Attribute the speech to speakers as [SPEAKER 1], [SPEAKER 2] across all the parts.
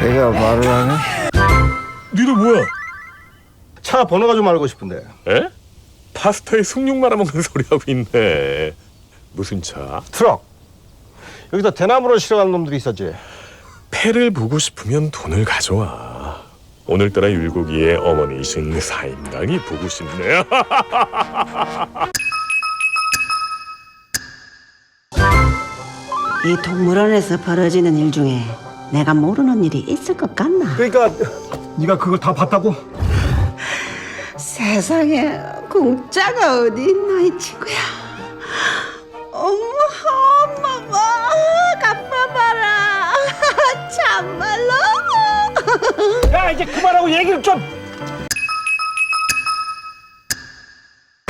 [SPEAKER 1] 내가 말을 하네.
[SPEAKER 2] 니도 뭐야?
[SPEAKER 3] 차 번호가 좀 알고 싶은데.
[SPEAKER 2] 에? 파스타에 숭늉 말아먹는 소리 하고 있네. 무슨 차?
[SPEAKER 3] 트럭. 여기서 대나무를 실어가는 놈들이 있었지.
[SPEAKER 2] 패를 보고 싶으면 돈을 가져와. 오늘따라 율곡이의 어머니이신 사임당이 보고 싶네.
[SPEAKER 4] 이 동물원에서 벌어지는 일 중에 내가 모르는 일이 있을 것 같나?
[SPEAKER 3] 그러니까 네가 그걸 다 봤다고?
[SPEAKER 4] 세상에 공짜가 어디 있나 이 친구야. 어머 엄마마 갚아봐라. 참말로.
[SPEAKER 3] 야 이제 그만하고 얘기를 좀.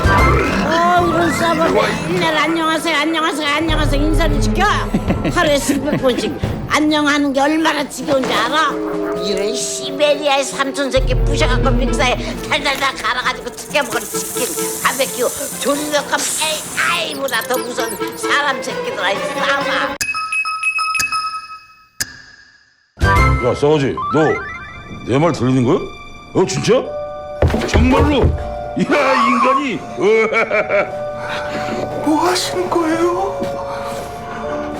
[SPEAKER 5] 아, 우리 서버 맨날 안녕하세요, 안녕하세요, 안녕하세요 인사를 지켜. 하루에 수백 번씩 안녕하는 게 얼마나 지겨운지 알아? 이런 시베리아의 삼촌 새끼 부셔갖고 믹사에 달달달 갈아가지고 튀겨 먹은 치킨, 바베큐, 조리덕함 에이, 아이보다 더 무서운 사람 새끼들아, 이 싸마.
[SPEAKER 6] 야 싸가지 너 내 말 들리는 거야? 어 진짜? 정말로? 야 인간이
[SPEAKER 1] 뭐 하시는 거예요?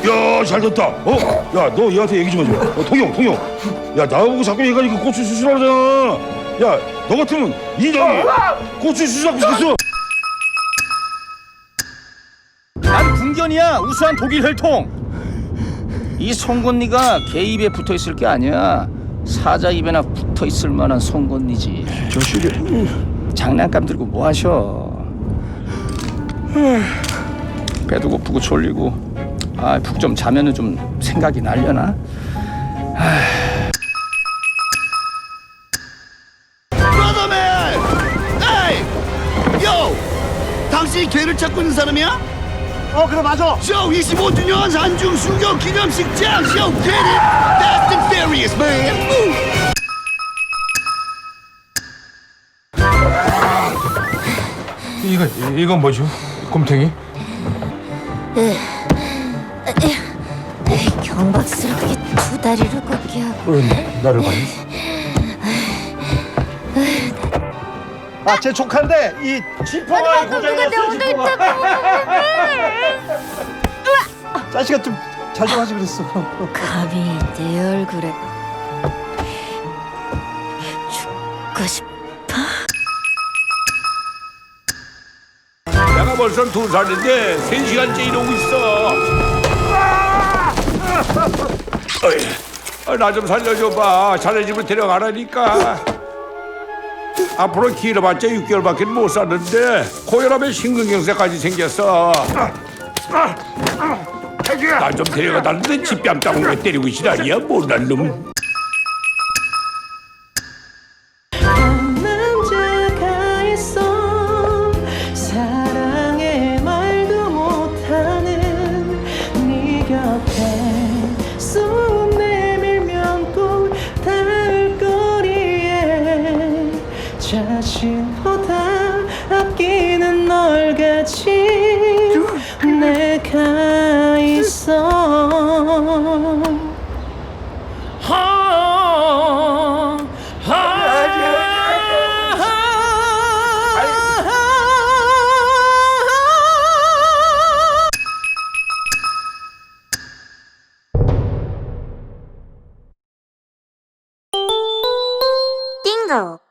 [SPEAKER 6] 야 잘 됐다. 어? 야 너 얘한테 얘기 좀 해줘. 어, 통영 통영. 야 나보고 자꾸 얘가 그 고추 수술하잖아 야 너 같으면 인정해. 고추 수술하고 싶겠어?
[SPEAKER 7] 난 궁견이야. 우수한 독일 혈통. 이 송곳니가 개 입에 붙어 있을 게 아니야. 사자 입에나 붙어 있을 만한 송곳니지.
[SPEAKER 1] 저식이
[SPEAKER 7] 장난감 들고 뭐 하셔? 배도 고프고 졸리고 아 푹 좀 자면은 좀 생각이 날려나
[SPEAKER 8] 브라더맨! 에이! 요! 당신이 개를 찾고 있는 사람이야?
[SPEAKER 3] 어 그래 맞아.
[SPEAKER 8] 쇼 25주년 한중 수교 기념식장 쇼 Get it! Fast and Furious, man! 우!
[SPEAKER 1] 이건 이건 뭐죠? 곰탱이?
[SPEAKER 5] 경박스럽게 두 다리를 걷게 하고.
[SPEAKER 1] 왜 나를 봐요?
[SPEAKER 3] 아제 조카인데 이 지퍼가 고장났어 지퍼가. 자식아 좀잘좀 하지 그랬어.
[SPEAKER 5] 감히 내 얼굴에 죽고 싶어.
[SPEAKER 2] 내가 벌써 두 살인데 세 시간째 이러고 있어. 나 좀 살려줘봐. 자네 집으로 데려가라니까. 앞으로 길어봤자 6개월밖에 못 사는데 고혈압에 심근경색까지 생겼어. 나 좀 데려가달는데 집뺨 따구로 때리고 시다리야 못난 놈.
[SPEAKER 9] 아끼는 널 가진 내가 있어
[SPEAKER 5] 띵고.